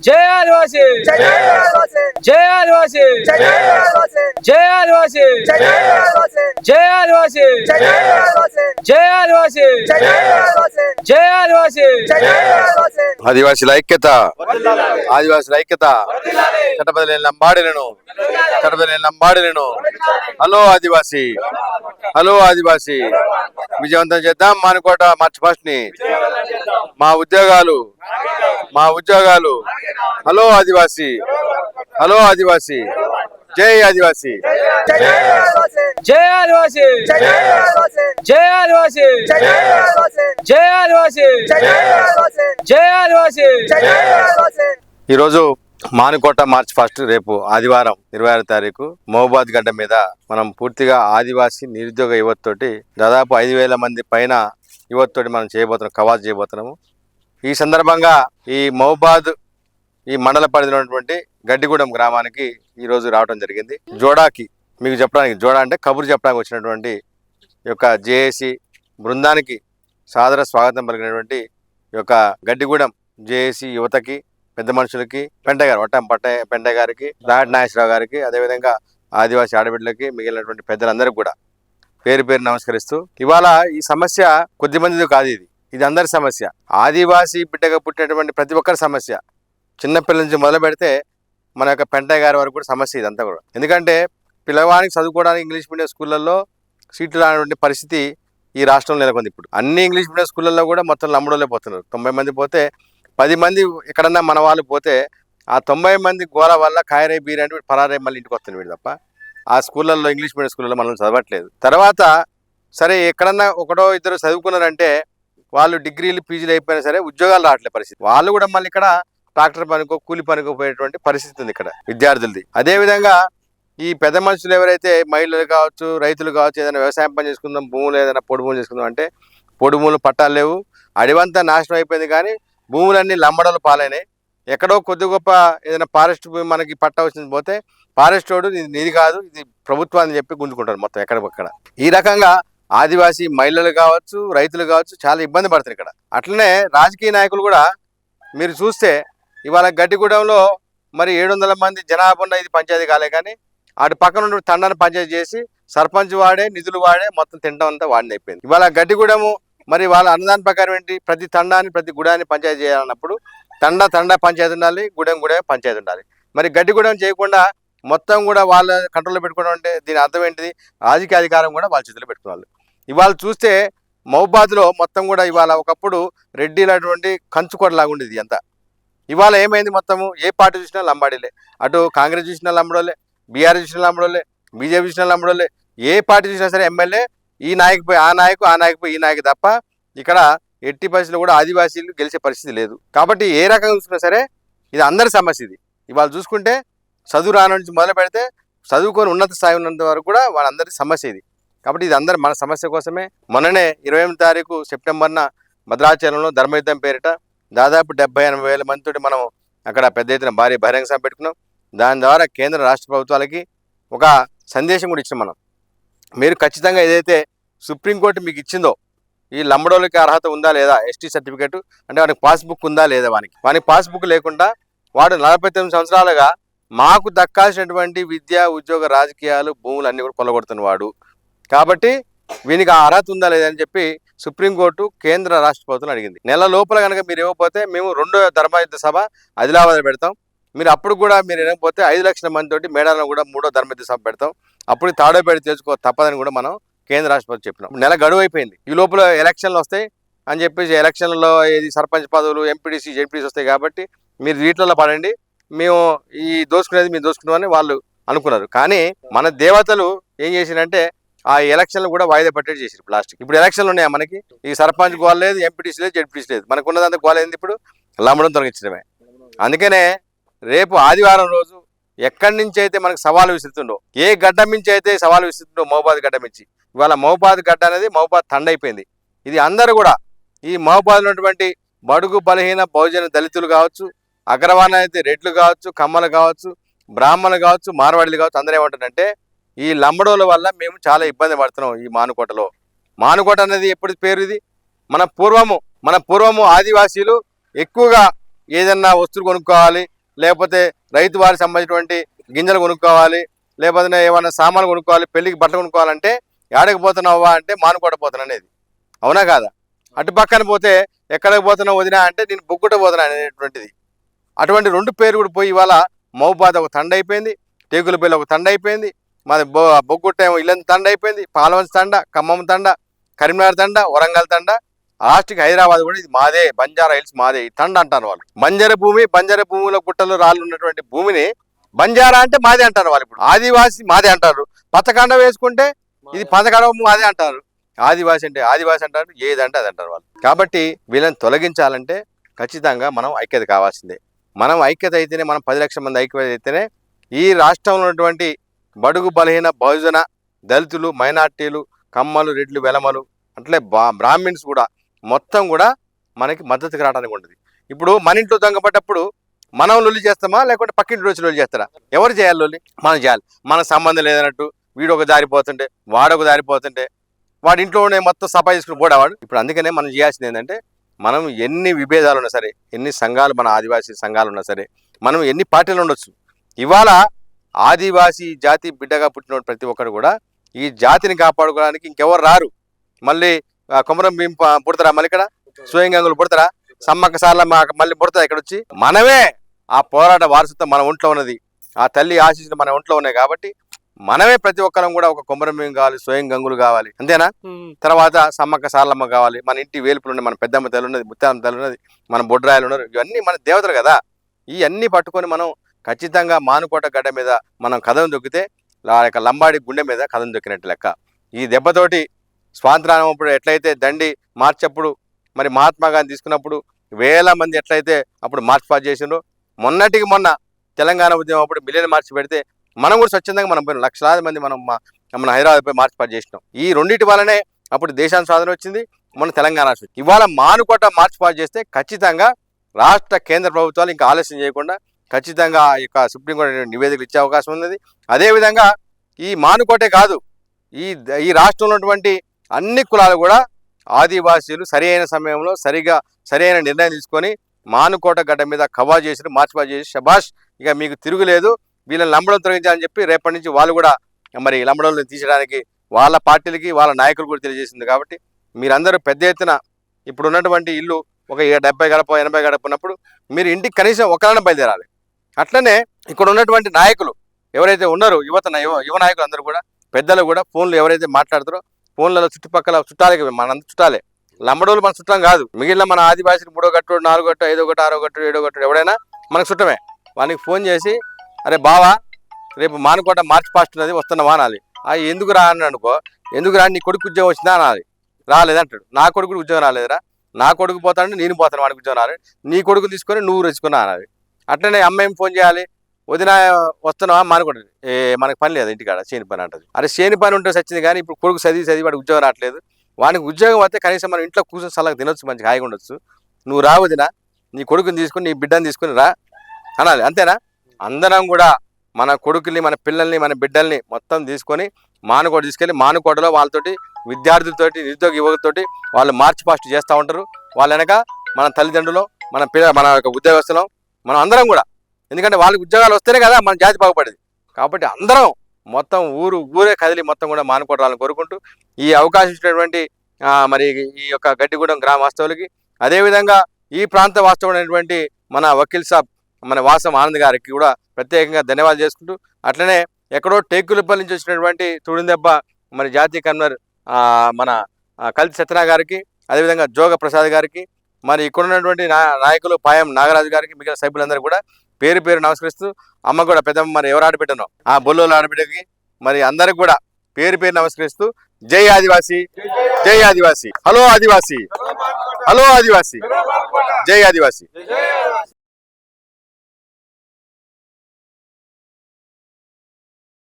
జై జై జై జై జై జై ఐక్యత ఆదివాసీల ఐక్యత చట్టపతి లంబాడిలను చట్టపతి లంబాడిలను హలో ఆదివాసి హలో ఆదివాసి విజయవంతం చేద్దాం మానుకోట మార్చి ఫస్ట్ని మా ఉద్యోగాలు మా ఉద్యోగాలు హలో ఆదివాసి హలో ఆదివాసి జై ఆదివాసి జై ఆదివాసి జై ఆదివాసి జై ఆదివాసి జై ఆదివాసి ఈరోజు మానుకోట మార్చ్ ఫస్ట్ రేపు ఆదివారం ఇరవై ఆరు తారీఖు మహబాద్ గడ్డ మీద మనం పూర్తిగా ఆదివాసి నిరుద్యోగ యువతతోటి దాదాపు ఐదు వేల మంది పైన యువతతోటి మనం చేయబోతున్నాం కవాజ్ చేయబోతున్నాము ఈ సందర్భంగా ఈ మహబాద్ ఈ మండల పరిధిలో ఉన్నటువంటి గడ్డిగూడెం గ్రామానికి ఈరోజు రావడం జరిగింది. జోడాకి మీకు చెప్పడానికి జోడా అంటే కబురు చెప్పడానికి వచ్చినటువంటి ఈ యొక్క జేఏసీ బృందానికి సాదర స్వాగతం పలికినటువంటి యొక్క గడ్డిగూడెం జేఏసీ యువతకి పెద్ద మనుషులకి పెంట గారు వట్టం పట్ట పెంట గారికి రాడ్ నాగేశ్వరరావు గారికి అదేవిధంగా ఆదివాసీ ఆడబిడ్డలకి మిగిలినటువంటి పెద్దలందరికీ కూడా పేరు పేరు నమస్కరిస్తూ ఇవాళ ఈ సమస్య కొద్ది మందిది కాదు ఇది. ఇది అందరి సమస్య. ఆదివాసీ బిడ్డగా పుట్టినటువంటి ప్రతి ఒక్కరి సమస్య. చిన్నపిల్లల నుంచి మొదలు పెడితే మన యొక్క పెంటయ్య గారి వరకు కూడా సమస్య ఇదంతా కూడా. ఎందుకంటే పిల్లవానికి చదువుకోవడానికి ఇంగ్లీష్ మీడియం స్కూళ్ళల్లో సీట్లు రానటువంటి పరిస్థితి ఈ రాష్ట్రంలో నెలకొంది ఇప్పుడు. అన్ని ఇంగ్లీష్ మీడియం స్కూళ్ళల్లో కూడా మొత్తం నమ్ముడోలే పోతున్నారు. తొంభై మంది పోతే పది మంది ఎక్కడన్నా మన వాళ్ళు పోతే ఆ తొంభై మంది గోల వల్ల కాయరే బీరే అంటే పరారే మళ్ళీ ఇంటికి వస్తుంది వీడు తప్ప. ఆ స్కూళ్ళల్లో ఇంగ్లీష్ మీడియం స్కూళ్ళల్లో మనం చదవట్లేదు. తర్వాత సరే ఎక్కడన్నా ఒకటో ఇద్దరు చదువుకున్నారంటే వాళ్ళు డిగ్రీలు పీజీలు అయిపోయినా సరే ఉద్యోగాలు రావట్లే పరిస్థితి. వాళ్ళు కూడా మళ్ళీ ఇక్కడ ట్రాక్టర్ పనికో కూలి పనికో పోయేటువంటి పరిస్థితి ఉంది ఇక్కడ విద్యార్థులది. అదేవిధంగా ఈ పెద్ద మనుషులు ఎవరైతే మహిళలు కావచ్చు రైతులు కావచ్చు ఏదైనా వ్యవసాయం పని చేసుకుందాం భూములు ఏదైనా పొడి భూములు చేసుకుందాం అంటే పొడి భూములు పట్టాలు లేవు. అడివంతా నాశనం అయిపోయింది కానీ భూములన్నీ లంబడలు పాలైనాయి. ఎక్కడో కొద్ది గొప్ప ఏదైనా ఫారెస్ట్ భూమి మనకి పట్ట వచ్చింది పోతే ఫారెస్ట్ రోడ్డు ఇది నీది కాదు ఇది ప్రభుత్వాన్ని చెప్పి గుంజుకుంటారు మొత్తం ఎక్కడ ఈ రకంగా ఆదివాసీ మహిళలు కావచ్చు రైతులు కావచ్చు చాలా ఇబ్బంది పడతారు ఇక్కడ. అట్లనే రాజకీయ నాయకులు కూడా మీరు చూస్తే ఇవాళ గడ్డిగూడెంలో మరి ఏడు వందల మంది జనాభా ఉన్న ఇది పంచాయతీ కాలే కానీ అటు పక్కన ఉన్న తండాన్ని పంచాయతీ చేసి సర్పంచ్ వాడే నిధులు వాడే మొత్తం తినడం అంతా వాడిని అయిపోయింది. ఇవాళ గడ్డిగూడెము మరి వాళ్ళ అన్నదాని ప్రకారం ఏంటి? ప్రతి తండాన్ని ప్రతి గుడాన్ని పంచాయతీ చేయాలన్నప్పుడు తండా తండా పంచాయతీ ఉండాలి గుడెం గుడెం పంచాయతీ ఉండాలి. మరి గడ్డిగూడెం చేయకుండా మొత్తం కూడా వాళ్ళ కంట్రోల్లో పెట్టుకోవడం అంటే దీని అర్థం ఏంటిది? రాజకీయ అధికారం కూడా వాళ్ళ చేతిలో పెట్టుకున్నారు ఇవాళ చూస్తే మహబాద్లో మొత్తం కూడా ఇవాళ ఒకప్పుడు రెడ్డిలటువంటి కంచుకోటలాగా ఉండేది అంతా ఇవాళ ఏమైంది మొత్తము? ఏ పార్టీ చూసినా లంబాడీలే. అటు కాంగ్రెస్ చూసినా లంబడోలే బీఆర్ చూసినా లంబడోలే బీజేపీ చూసినా లంబడోలే ఏ పార్టీ చూసినా సరే ఎమ్మెల్యే ఈ నాయకు పోయి ఆ నాయకు ఆ నాయకు పోయి ఈ నాయకు తప్ప ఇక్కడ ఎట్టి పరిస్థితులు కూడా ఆదివాసీలు గెలిచే పరిస్థితి లేదు. కాబట్టి ఏ రకంగా చూసినా సరే ఇది అందరి సమస్య ఇది. ఇవాళ చూసుకుంటే చదువు రాని నుంచి మొదలు పెడితే చదువుకొని ఉన్నత స్థాయి ఉన్నంత వరకు కూడా వాళ్ళందరి సమస్య ఇది. కాబట్టి ఇది అందరి మన సమస్య కోసమే. మొన్ననే ఇరవై ఎనిమిది తారీఖు సెప్టెంబర్న భద్రాచలంలో ధర్మయుద్ధం పేరిట దాదాపు డెబ్బై ఎనభై వేల మందితోటి మనం అక్కడ పెద్ద ఎత్తున భారీ బహిరంగ సభ పెట్టుకున్నాం. దాని ద్వారా కేంద్ర రాష్ట్ర ప్రభుత్వాలకి ఒక సందేశం కూడా ఇచ్చాం మనం. మీరు ఖచ్చితంగా ఏదైతే సుప్రీంకోర్టు మీకు ఇచ్చిందో ఈ లంబడోళ్ళకి అర్హత ఉందా లేదా ఎస్టీ సర్టిఫికేట్ అంటే వానికి పాస్బుక్ ఉందా లేదా వానికి? వానికి పాస్బుక్ లేకుండా వాడు నలభై తొమ్మిది సంవత్సరాలుగా మాకు దక్కాల్సినటువంటి విద్య ఉద్యోగ రాజకీయాలు భూములు అన్నీ కూడా కొలగొడుతున్న వాడు కాబట్టి వీనికి ఆ అర్హత ఉందా లేదని చెప్పి సుప్రీంకోర్టు కేంద్ర రాష్ట్ర ప్రభుత్వం అడిగింది. నెల లోపల కనుక మీరు ఇవ్వకపోతే మేము రెండో ధర్మయుద్ధ సభ ఆదిలాబాద్ పెడతాం. మీరు అప్పుడు కూడా మీరు ఇవ్వకపోతే ఐదు లక్షల మంది తోటి మేడాలను కూడా మూడో ధర్మయుద్ధ సభ పెడతాం. అప్పుడు తాడోపేట తెచ్చుకో తప్పదని కూడా మనం కేంద్ర రాష్ట్ర ప్రభుత్వం చెప్పినాం. నెల గడువు అయిపోయింది. ఈ లోపల ఎలక్షన్లు వస్తాయి అని చెప్పేసి ఎలక్షన్లలో ఇది సర్పంచ్ పదవులు ఎంపీడీసీ జెడ్పీసీ వస్తాయి కాబట్టి మీరు వీటిలలో పడండి. మేము ఈ దోసుకునేది మేము దోసుకున్నామని వాళ్ళు అనుకున్నారు. కానీ మన దేవతలు ఏం చేసినంటే ఆ ఎలక్షన్లు కూడా వాయిదా పట్టేది చేసారు ప్లాస్టిక్. ఇప్పుడు ఎలక్షన్లు ఉన్నాయా మనకి? ఈ సర్పంచ్ గోల్ లేదు ఎంపీటీసీ లేదు జెడ్పీసీ లేదు. మనకు ఉన్నదంతా గోల్ ఏంది ఇప్పుడు? లమ్మడం తొలగించడమే. అందుకనే రేపు ఆదివారం రోజు ఎక్కడి నుంచి అయితే మనకు సవాలు విసురుతుండో ఏ గడ్డ నుంచి అయితే సవాలు విసురుతుండో మహబాద్ గడ్డ నుంచి ఇవాళ మహబాద్ గడ్డ అనేది మహబాద్ తండైపోయింది. ఇది అందరూ కూడా ఈ మహబాద్ ఉన్నటువంటి బడుగు బలహీన బహుజన దళితులు కావచ్చు అగ్రవాణ అయితే రెడ్లు కావచ్చు కమ్మలు కావచ్చు బ్రాహ్మణులు కావచ్చు మార్వాడీలు కావచ్చు అందరూ ఏమంటారంటే ఈ లంబడోల వల్ల మేము చాలా ఇబ్బంది పడుతున్నాం ఈ మానుకోటలో. మానుకోట అనేది ఎప్పుడు పేరు ఇది? మన పూర్వము మన పూర్వము ఆదివాసీలు ఎక్కువగా ఏదన్నా వస్తువులు కొనుక్కోవాలి లేకపోతే రైతు వారికి సంబంధించినటువంటి గింజలు కొనుక్కోవాలి లేకపోతే ఏమైనా సామాన్లు కొనుక్కోవాలి పెళ్ళికి బట్టలు కొనుక్కోవాలంటే ఏడకి పోతున్నావా అంటే మానుకోట పోతున్నా అనేది. అవునా కాదా? అటు పక్కన పోతే ఎక్కడికి పోతున్నావు వదినా అంటే నేను బుగ్గుట పోతున్నా అనేటువంటిది. అటువంటి రెండు పేరు కూడా పోయి ఇవాళ మౌబాద్ ఒక తండ అయిపోయింది టేకులపల్లి ఒక తండ అయిపోయింది మాది బొ బొగ్గుట్ట ఏమో ఇల్లంత తండ అయిపోయింది పాలవంచి తండ ఖమ్మం తండ కరీంనగర్ తండ వరంగల్ తండ లాస్ట్కి హైదరాబాద్ కూడా ఇది మాదే బంజారా హిల్స్ మాదే ఈ తండ అంటారు వాళ్ళు. బంజర భూమి బంజర భూమిలో గుట్టలు రాళ్ళు ఉన్నటువంటి భూమిని బంజారా అంటే మాదే అంటారు వాళ్ళు ఇప్పుడు. ఆదివాసి మాదే అంటారు. పచ్చకండ వేసుకుంటే ఇది పథకాడ మాదే అంటారు. ఆదివాసి అంటే ఆదివాసి అంటారు ఏదంటే అది అంటారు వాళ్ళు. కాబట్టి వీళ్ళని తొలగించాలంటే ఖచ్చితంగా మనం ఐక్యత కావాల్సిందే. మనం ఐక్యత అయితేనే మనం పది లక్షల మంది ఐక్యత అయితేనే ఈ రాష్ట్రంలో ఉన్నటువంటి బడుగు బలహీన బహుజన దళితులు మైనార్టీలు కమ్మలు రెడ్లు వెలమలు అట్లే బా బ్రాహ్మిన్స్ కూడా మొత్తం కూడా మనకి మద్దతుకు రావడానికి ఉంటుంది. ఇప్పుడు మన ఇంట్లో దొంగపడ్డప్పుడు మనం లొల్లి చేస్తామా లేకుంటే పక్కింటి రోజు లొల్లి చేస్తారా? ఎవరు చేయాలి లొల్లి? మనం చేయాలి. మన సంబంధం లేదన్నట్టు వీడు ఒక దారిపోతుంటే వాడొక దారి పోతుంటే వాడి ఇంట్లోనే మొత్తం సఫా చేసుకుని పోడేవాడు. ఇప్పుడు అందుకనే మనం చేయాల్సింది ఏంటంటే మనం ఎన్ని విభేదాలు ఉన్నా సరే ఎన్ని సంఘాలు మన ఆదివాసీ సంఘాలు ఉన్నా సరే మనం ఎన్ని పార్టీలు ఉండొచ్చు. ఇవాళ ఆదివాసీ జాతి బిడ్డగా పుట్టిన ప్రతి ఒక్కరు కూడా ఈ జాతిని కాపాడుకోవడానికి ఇంకెవరు రారు. మళ్ళీ కొమరం భీం పుడతారా మళ్ళీ ఇక్కడ? స్వయంగంగులు పుడతారా? సమ్మక్క సార్ల మళ్ళీ పుడతారా ఇక్కడ వచ్చి మనమే ఆ పోరాట వారసత్వం మన ఒంట్లో ఉన్నది. ఆ తల్లి ఆశీస్సులు మన ఒంట్లో ఉన్నాయి కాబట్టి మనమే ప్రతి ఒక్కరం కూడా ఒక కొమరం భీం కావాలి స్వయం గంగులు కావాలి అంతేనా? తర్వాత సమ్మక్క సార్లమ్మ కావాలి మన ఇంటి వేలుపులు ఉన్నాయి మన పెద్దమ్మ తల్లి ఉన్నది ముత్యామ్మ తల్లి ఉన్నది మన బొడ్రాయలు ఉన్నారు ఇవన్నీ మన దేవతలు కదా. ఇవన్నీ పట్టుకొని మనం ఖచ్చితంగా మానుకోట గడ్డ మీద మనం కథం దొక్కితే ఆ యొక్క లంబాడి గుండె మీద కథం దొక్కినట్టు లెక్క. ఈ దెబ్బతోటి స్వాతంత్రానం అప్పుడు ఎట్లయితే దండి మార్చప్పుడు మరి మహాత్మా గాంధీ తీసుకున్నప్పుడు వేల మంది ఎట్లయితే అప్పుడు మార్చ్ పాస్ చేసిండ్రో మొన్నటికి మొన్న తెలంగాణ ఉద్యమం అప్పుడు మిలియన్ మార్చి పెడితే మనం కూడా స్వచ్ఛందంగా మనం పోయినాం. లక్షలాది మంది మనం మన హైదరాబాద్ పోయి మార్చి పాటు చేసినాం. ఈ రెండింటి వల్లనే అప్పుడు దేశానికి స్వాతంత్రం వచ్చింది మన తెలంగాణ వచ్చింది. ఇవాళ మానుకోట మార్చి పాటు చేస్తే ఖచ్చితంగా రాష్ట్ర కేంద్ర ప్రభుత్వాలు ఇంకా ఆలస్యం చేయకుండా ఖచ్చితంగా ఆ యొక్క సుప్రీంకోర్టు నివేదికలు ఇచ్చే అవకాశం ఉన్నది. అదేవిధంగా ఈ మానుకోటే కాదు ఈ ఈ రాష్ట్రంలో ఉన్నటువంటి అన్ని కులాలు కూడా ఆదివాసీలు సరి అయిన సమయంలో సరిగా సరైన నిర్ణయం తీసుకొని మానుకోట గడ్డ మీద కవా చేసి మార్చిపా చేసి శబాష్ ఇక మీకు తిరుగులేదు. వీళ్ళని లంబడం తొలగించాలని చెప్పి రేపటి నుంచి వాళ్ళు కూడా మరి లంబడంలో తీసడానికి వాళ్ళ పార్టీలకి వాళ్ళ నాయకులు కూడా తెలియజేసింది కాబట్టి మీరందరూ పెద్ద ఎత్తున ఇప్పుడు ఉన్నటువంటి ఇల్లు ఒక ఏ- డెబ్బై గడప ఎనభై గడప ఉన్నప్పుడు మీరు ఇంటికి కనీసం ఒకరైనా బయలుదేరాలి. అట్లనే ఇక్కడ ఉన్నటువంటి నాయకులు ఎవరైతే ఉన్నారో యువత యువ నాయకులు అందరూ కూడా పెద్దలు కూడా ఫోన్లు ఎవరైతే మాట్లాడతారో ఫోన్లలో చుట్టుపక్కల చుట్టాలకి మన చుట్టాలే. లంబడోలు మన చుట్టం కాదు. మిగిలిన మన ఆదివాసీలు మూడో గట్టు నాలుగో గట్టు ఐదో గట్టు ఆరో గట్టు ఏడో గట్టు ఎవడైనా మనకు చుట్టమే. వానికి ఫోన్ చేసి అరే బావా రేపు మానుకోట మార్చి పాస్ట్ ఉన్నది వస్తున్నావా అనాలి ఆ ఎందుకు రా అని అనుకో ఎందుకు రా నీ కొడుకు ఉద్యోగం వచ్చిందా అనాలి. రాలేదంటాడు నా కొడుకు ఉద్యోగం రాలేదురా. నా కొడుకు పోతాడు నేను పోతాను వాడికి ఉద్యోగం రాలేదు. నీ కొడుకు తీసుకొని నువ్వు రెచ్చుకున్నా అనాలి. అట్లనే అమ్మాయిని ఫోన్ చేయాలి? వదిన వస్తున్నావా? మానుకోండి ఏ మనకు పని లేదు ఇంటికాడ చేని పని అంటది. అరే చేని పని ఉంటే సచ్చింది కానీ ఇప్పుడు కొడుకు చదివి చదివి వాడికి ఉద్యోగం రావట్లేదు. వానికి ఉద్యోగం వస్తే కనీసం మనం ఇంట్లో కూర్చొని సలహా తినొచ్చు మంచిగా హాయిగా ఉండొచ్చు. నువ్వు రావదిన నీ కొడుకుని తీసుకుని నీ బిడ్డని తీసుకుని రా అనాలి. అంతేనా? అందరం కూడా మన కొడుకుల్ని మన పిల్లల్ని మన బిడ్డల్ని మొత్తం తీసుకొని మానుకోట తీసుకెళ్ళి మానుకోటలో వాళ్ళతోటి విద్యార్థులతోటి నిరుద్యోగ యువకులతోటి వాళ్ళు మార్చి పాస్ట్ చేస్తూ ఉంటారు. వాళ్ళ వెనక మన తల్లిదండ్రులు మన పిల్ల మన యొక్క ఉద్యోగస్తులం మనం అందరం కూడా. ఎందుకంటే వాళ్ళకి ఉద్యోగాలు వస్తేనే కదా మన జాతి బాగుపడేది. కాబట్టి అందరం మొత్తం ఊరు ఊరే కదిలి మొత్తం కూడా మానుకోవడాలని కోరుకుంటూ ఈ అవకాశం ఇచ్చినటువంటి మరి ఈ యొక్క గడ్డిగూడెం గ్రామ వాస్తవులకి అదేవిధంగా ఈ ప్రాంత వాస్తవుడైనటువంటి మన వకీల్ సాబ్ మన వాసం ఆనంద్ గారికి కూడా ప్రత్యేకంగా ధన్యవాదాలు చేసుకుంటూ అట్లనే ఎక్కడో టేకులపల్లి నుంచి వచ్చినటువంటి తుడిందెబ్బ మరి జాతీయ కన్వర్ మన ఆ, కల్తి సత్యనా గారికి అదేవిధంగా జోగ ప్రసాద్ గారికి మరి ఇక్కడ ఉన్నటువంటి నా నాయకులు పాయం నాగరాజు గారికి మిగిలిన సభ్యులందరూ కూడా పేరు పేరు నమస్కరిస్తూ అమ్మ కూడా పెద్దమ్మ మరి ఎవరు ఆడబిడ్డను ఆ బొల్లోలు ఆడబిడ్డకి మరి అందరికి కూడా పేరు పేరు నమస్కరిస్తూ జై ఆదివాసి జై ఆదివాసి హలో ఆదివాసి హలో ఆదివాసి జై ఆదివాసి.